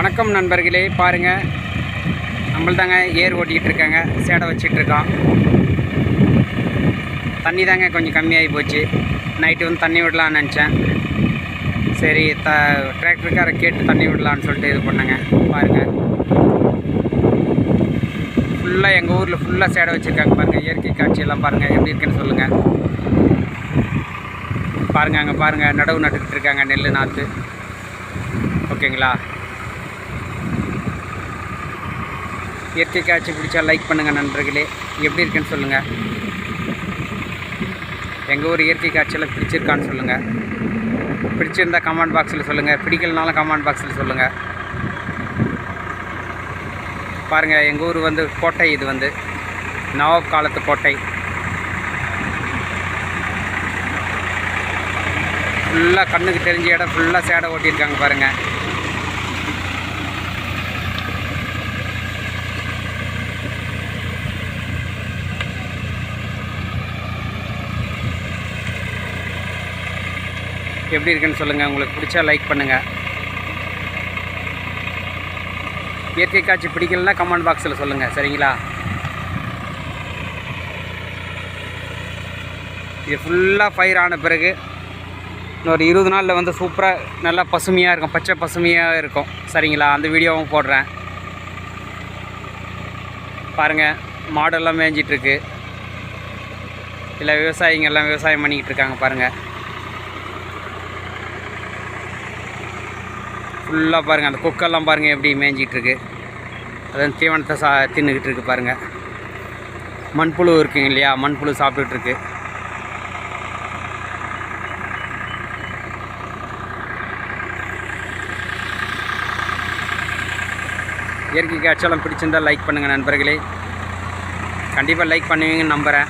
வணக்கம் நண்பர்களே பாருங்கள் நம்மள தாங்க ஏர் ஓட்டிக்கிட்டு இருக்காங்க சேடை வச்சிட்ருக்கோம். தண்ணி தாங்க கொஞ்சம் கம்மியாகி போச்சு. நைட்டு வந்து தண்ணி விடலான்னு நினச்சேன். சரி த டிராக்டருக்கார கேட்டு தண்ணி விடலான்னு சொல்லிட்டு இது பண்ணேங்க. பாருங்கள் ஃபுல்லாக எங்கள் ஊரில் ஃபுல்லாக சேடை வச்சுருக்காங்க பாருங்கள் இயற்கை காட்சியெல்லாம் பாருங்கள் எப்படி இருக்குன்னு சொல்லுங்கள் பாருங்கள் அங்கே பாருங்கள் நடவு நட்டுக்கிட்டு இருக்காங்க நெல் நாற்று. ஓகேங்களா? இயற்கை காட்சி பிடிச்சா லைக் பண்ணுங்கள் நண்பர்களே. எப்படி இருக்குன்னு சொல்லுங்கள் எங்கள் ஊர் இயற்கை காட்சியெல்லாம் பிடிச்சிருக்கான்னு சொல்லுங்கள் பிடிச்சிருந்தால் கமெண்ட் பாக்ஸில் சொல்லுங்கள் பிடிக்கலனாலும் கமெண்ட் பாக்ஸில் சொல்லுங்கள் பாருங்கள் எங்கள் ஊர் வந்து கோட்டை இது வந்து. நவாப் காலத்து கோட்டை. ஃபுல்லாக கண்ணுக்கு தெரிஞ்ச இடம் ஃபுல்லாக சேடை ஓட்டியிருக்காங்க பாருங்கள் எப்படி இருக்குன்னு சொல்லுங்கள் உங்களுக்கு பிடிச்சா லைக் பண்ணுங்கள் இயற்கை காட்சி பிடிக்கலன்னா கமெண்ட் பாக்ஸில் சொல்லுங்கள் சரிங்களா? இது ஃபுல்லாக ஃபயர் ஆன பிறகு இன்னொரு இருபது நாளில் வந்து சூப்பராக நல்லா பசுமையாக இருக்கும். பச்சை பசுமையாக இருக்கும். சரிங்களா? அந்த வீடியோவும் போடுறேன். பாருங்கள் மாடெல்லாம் மேய்ஞ்சிட்ருக்கு இல்லை விவசாயிங்கெல்லாம் விவசாயம் பண்ணிக்கிட்டு இருக்காங்க பாருங்கள் ஃபுல்லாக பாருங்கள் அந்த கொக்கெல்லாம் பாருங்கள் எப்படி மேய்ஞ்சிக்கிட்டுருக்கு இருக்கு அதான் தீவனத்தை சா தின்னுக்கிட்டு இருக்கு பாருங்கள் மண்புழு இருக்குங்க இல்லையா மண்புழு சாப்பிட்டுட்ருக்கு. இயற்கை காட்சியெல்லாம் பிடிச்சிருந்தால் லைக் பண்ணுங்கள் நண்பர்களே. கண்டிப்பாக லைக் பண்ணுவீங்கன்னு நம்புகிறேன்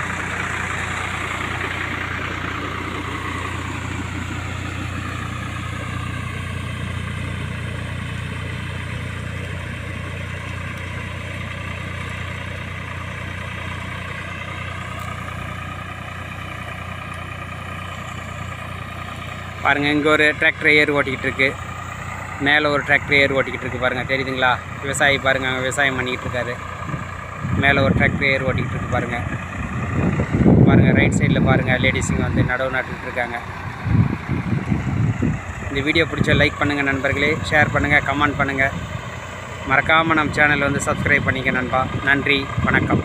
பாருங்கள் இங்கே ஒரு டிராக்டர் ஏர் ஓட்டிக்கிட்டு இருக்கு. மேலே ஒரு டிராக்டர் ஏர் ஓட்டிக்கிட்டு இருக்கு பாருங்கள் தெரியுதுங்களா? விவசாயி பாருங்கள் அங்கே விவசாயம் பண்ணிக்கிட்டு இருக்காரு. மேலே ஒரு டிராக்டர் ஏர் ஓட்டிக்கிட்டு இருக்கு பாருங்கள் பாருங்கள் ரைட் சைடில் பாருங்கள் லேடிஸுங்க வந்து நடவு நட்டுக்கிட்டு இருக்காங்க. இந்த வீடியோ பிடிச்ச லைக் பண்ணுங்கள் நண்பர்களே ஷேர் பண்ணுங்கள் கமெண்ட் பண்ணுங்கள் மறக்காமல் நம்ம சேனல் வந்து சப்ஸ்கிரைப் பண்ணிக்க நண்பா. நன்றி வணக்கம்.